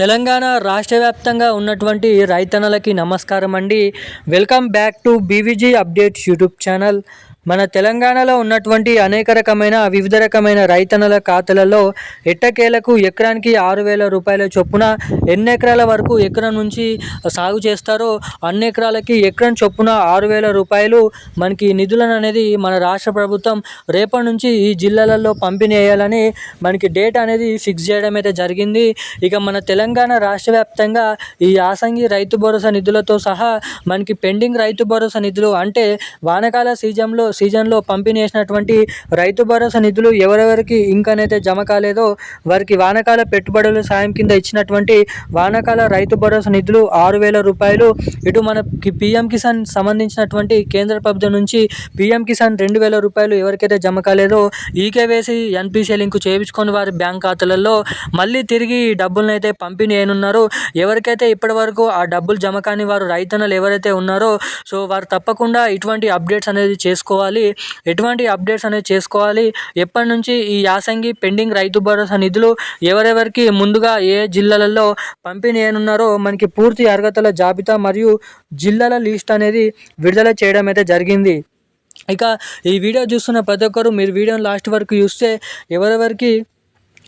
తెలంగాణ రాష్ట్ర వ్యాప్తంగా ఉన్నటువంటి రైతన్నలకి నమస్కారం అండి welcome back to B V G updates YouTube channel. మన తెలంగాణలో ఉన్నటువంటి అనేక రకమైన వివిధ రకమైన రైతన్నల ఖాతాలలో ఎట్టకేలకు ఎకరానికి ఆరు వేల రూపాయల చొప్పున ఎన్ని ఎకరాల వరకు ఎకరం నుంచి సాగు చేస్తారో అన్ని ఎకరాలకి ఎకరం చొప్పున ఆరు వేల రూపాయలు మనకి నిధులను అనేది మన రాష్ట్ర ప్రభుత్వం రేపటి నుంచి ఈ జిల్లాలలో పంపిణీ చేయాలని మనకి డేట్ అనేది ఫిక్స్ చేయడం అయితే జరిగింది. ఇక మన తెలంగాణ రాష్ట్ర వ్యాప్తంగా ఈ యాసంగి రైతు భరోసా నిధులతో సహా మనకి పెండింగ్ రైతు భరోసా నిధులు అంటే వానకాల సీజన్లో సీజన్లో పంపిణీ చేసినటువంటి రైతు భరోసా నిధులు ఎవరెవరికి ఇంకనైతే జమ కాలేదో వారికి వానకాల పెట్టుబడుల సాయం కింద ఇచ్చినటువంటి వానకాల రైతు భరోసా నిధులు ఆరు వేల రూపాయలు. ఇటు మనకి పిఎం కిసాన్ సంబంధించినటువంటి కేంద్ర ప్రభుత్వం నుంచి పిఎం కిసాన్ రెండు వేల రూపాయలు ఎవరికైతే జమ కాలేదో ఈకేవేసి ఎన్పిసి లింకు చేయించుకొని వారి బ్యాంక్ ఖాతాలలో మళ్ళీ తిరిగి ఈ డబ్బులను అయితే పంపిణీ అయినున్నారు ఎవరికైతే ఇప్పటి వరకు ఆ డబ్బులు జమ కాని వారు రైతన్నలు ఎవరైతే ఉన్నారో సో వారు తప్పకుండా ఇటువంటి అప్డేట్స్ అనేది చేసుకోవాలి. ఎటువంటి అప్డేట్స్ అనేది చేసుకోవాలి ఎప్పటి నుంచి ఈ యాసంగి పెండింగ్ రైతు భరోసా నిధులు ఎవరెవరికి ముందుగా ఏ జిల్లాలలో పంపిణీ అయినున్నారో మనకి పూర్తి అర్హతల జాబితా మరియు జిల్లాల లిస్ట్ అనేది విడుదల చేయడం అయితే జరిగింది. ఇక ఈ వీడియో చూస్తున్న ప్రతి ఒక్కరు మీరు వీడియోని లాస్ట్ వరకు చూస్తే ఎవరెవరికి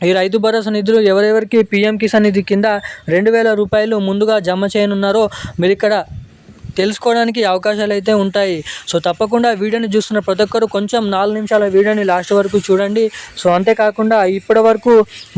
ఈ రైతు భరోసా నిధులు ఎవరెవరికి పిఎం కిసాన్ నిధి కింద రెండు వేల రూపాయలు ముందుగా జమ చేయనున్నారో మీరు ఇక్కడ తెలుసుకోవడానికి అవకాశాలు అయితే ఉంటాయి. సో తప్పకుండా వీడియోని చూస్తున్న ప్రతి ఒక్కరు కొంచెం నాలుగు నిమిషాల వీడియోని లాస్ట్ వరకు చూడండి. సో అంతేకాకుండా ఇప్పటి వరకు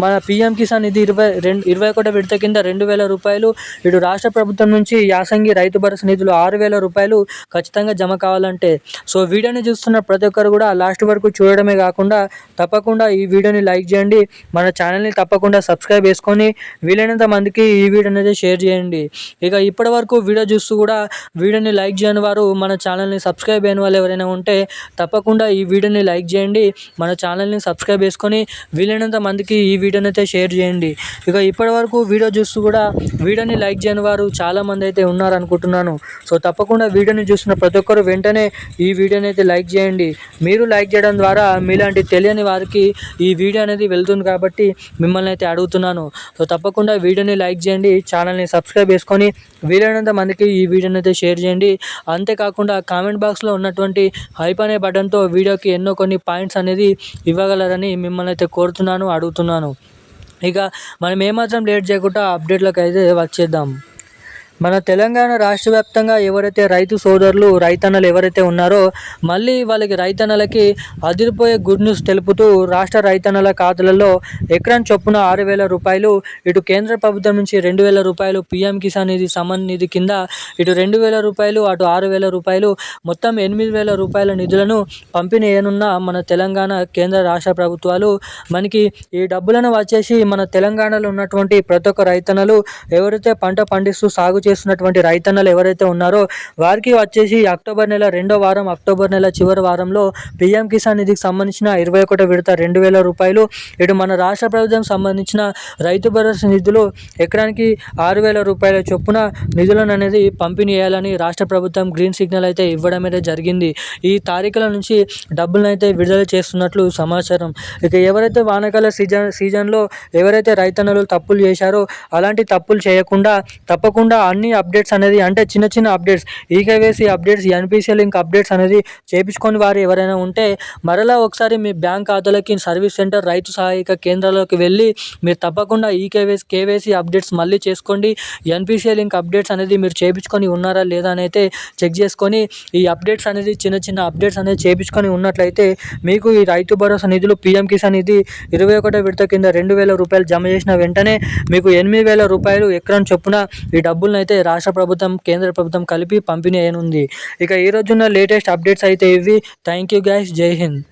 మన పిఎం కిసాన్ ఇది ఇరవై రెండు ఇరవై ఒకటో విడత కింద రెండు వేల రూపాయలు ఇటు రాష్ట్ర ప్రభుత్వం నుంచి యాసంగి రైతు భరోసా నిధులు ఆరు వేల రూపాయలు ఖచ్చితంగా జమ కావాలంటే. సో వీడియోని చూస్తున్న ప్రతి ఒక్కరు కూడా లాస్ట్ వరకు చూడడమే కాకుండా తప్పకుండా ఈ వీడియోని లైక్ చేయండి. మన ఛానల్ని తప్పకుండా సబ్స్క్రైబ్ చేసుకొని వీలైనంత మందికి ఈ వీడియో అనేది షేర్ చేయండి. ఇక ఇప్పటి వరకు వీడియో చూస్తూ కూడా వీడియోని లైక్ చేయని వారు మన ఛానల్ని సబ్స్క్రైబ్ అయిన వాళ్ళు ఎవరైనా ఉంటే తప్పకుండా ఈ వీడియోని లైక్ చేయండి. మన ఛానల్ని సబ్స్క్రైబ్ చేసుకొని వీలైనంత మందికి ఈ వీడియోని అయితే షేర్ చేయండి. ఇక ఇప్పటివరకు వీడియో చూస్తూ కూడా వీడియోని లైక్ చేయని వారు చాలామంది అయితే ఉన్నారు అనుకుంటున్నాను సో తప్పకుండా వీడియోని చూస్తున్న ప్రతి ఒక్కరు వెంటనే ఈ వీడియోని అయితే లైక్ చేయండి. మీరు లైక్ చేయడం ద్వారా మీలాంటి తెలియని వారికి ఈ వీడియో అనేది వెళ్తుంది కాబట్టి మిమ్మల్ని అయితే అడుగుతున్నాను. సో తప్పకుండా వీడియోని లైక్ చేయండి. ఛానల్ని సబ్స్క్రైబ్ చేసుకొని వీలైనంత మందికి ఈ వీడియోని అయితే షేర్ చేయండి. అంతేకాకుండా కామెంట్ బాక్స్లో ఉన్నటువంటి హైప్ అనే బటన్తో వీడియోకి ఎన్నో కొన్ని పాయింట్స్ అనేది ఇవ్వగలరని మిమ్మల్ని అయితే కోరుతున్నాను అడుగుతున్నాను. ఇక మనం ఏమాత్రం లేట్ చేయకుండా అప్డేట్లోకి అయితే వచ్చేద్దాం. మన తెలంగాణ రాష్ట్ర వ్యాప్తంగా ఎవరైతే రైతు సోదరులు రైతన్నలు ఎవరైతే ఉన్నారో మళ్ళీ వాళ్ళకి రైతన్నలకి అదిరిపోయే గుడ్ న్యూస్ తెలుపుతూ రాష్ట్ర రైతన్నల ఖాతాలలో ఎకరం చొప్పున ఆరు వేల రూపాయలు ఇటు కేంద్ర ప్రభుత్వం నుంచి రెండు వేల రూపాయలు పీఎం కిసాన్ నిధి సమ్మన్ నిధి కింద ఇటు రెండు వేల రూపాయలు అటు ఆరు వేల రూపాయలు మొత్తం ఎనిమిది వేల రూపాయల నిధులను పంపిణీ చేయనున్న మన తెలంగాణ కేంద్ర రాష్ట్ర ప్రభుత్వాలు మనకి ఈ డబ్బులను వచ్చేసి మన తెలంగాణలో ఉన్నటువంటి ప్రతి ఒక్క రైతన్నలు ఎవరైతే పంట పండిస్తూ సాగు చేస్తున్నటువంటి రైతన్నలు ఎవరైతే ఉన్నారో వారికి వచ్చేసి అక్టోబర్ నెల రెండో వారం అక్టోబర్ నెల చివరి వారంలో పిఎం కిసాన్ నిధికి సంబంధించిన ఇరవై ఒకటో విడత రెండు వేల రూపాయలు ఇటు మన రాష్ట్ర ప్రభుత్వం సంబంధించిన రైతు భరోసా నిధులు ఎకరానికి ఆరు వేల రూపాయల చొప్పున నిధులను అనేది పంపిణీ చేయాలని రాష్ట్ర ప్రభుత్వం గ్రీన్ సిగ్నల్ అయితే ఇవ్వడం అయితే జరిగింది. ఈ తారీఖుల నుంచి డబ్బులను అయితే విడుదల చేస్తున్నట్లు సమాచారం. ఇక ఎవరైతే వానకాల సీజన్ సీజన్లో ఎవరైతే రైతన్నలు తప్పులు చేశారో అలాంటి తప్పులు చేయకుండా తప్పకుండా అన్ని అప్డేట్స్ అనేది అంటే చిన్న చిన్న updates e KYC updates NPCL link updates అనేది చేపించుకొని వారు ఎవరైనా ఉంటే మరలా ఒకసారి మీ బ్యాంక్ ఖాతాలకి సర్వీస్ సెంటర్ రైతు సహాయక కేంద్రాలకు వెళ్ళి మీరు తప్పకుండా ఈకేవైసీ కేవైసీ అప్డేట్స్ మళ్ళీ చేసుకోండి. ఎన్పిసిఎల్ లింక్ అప్డేట్స్ అనేది మీరు చేపించుకొని ఉన్నారా లేదా అని అయితే చెక్ చేసుకొని ఈ అప్డేట్స్ అనేది చిన్న చిన్న అప్డేట్స్ అనేది చేపించుకొని ఉన్నట్లయితే మీకు ఈ రైతు భరోసా నిధులు పిఎం కిసాన్ ఇది ఇరవై ఒకటో విడత కింద రెండు వేల రూపాయలు జమ చేసిన వెంటనే మీకు ఎనిమిది వేల రూపాయలు ఎకరం చొప్పున ఈ డబ్బులను అయితే రాష్ట్ర ప్రభుత్వం కేంద్ర ప్రభుత్వం కలిపి పంపిణీ అయినుంది ఇక ఈ రోజున్న లేటెస్ట్ అప్డేట్స్ అయితే ఇవి. థ్యాంక్ యూ గైస్ జై హింద్.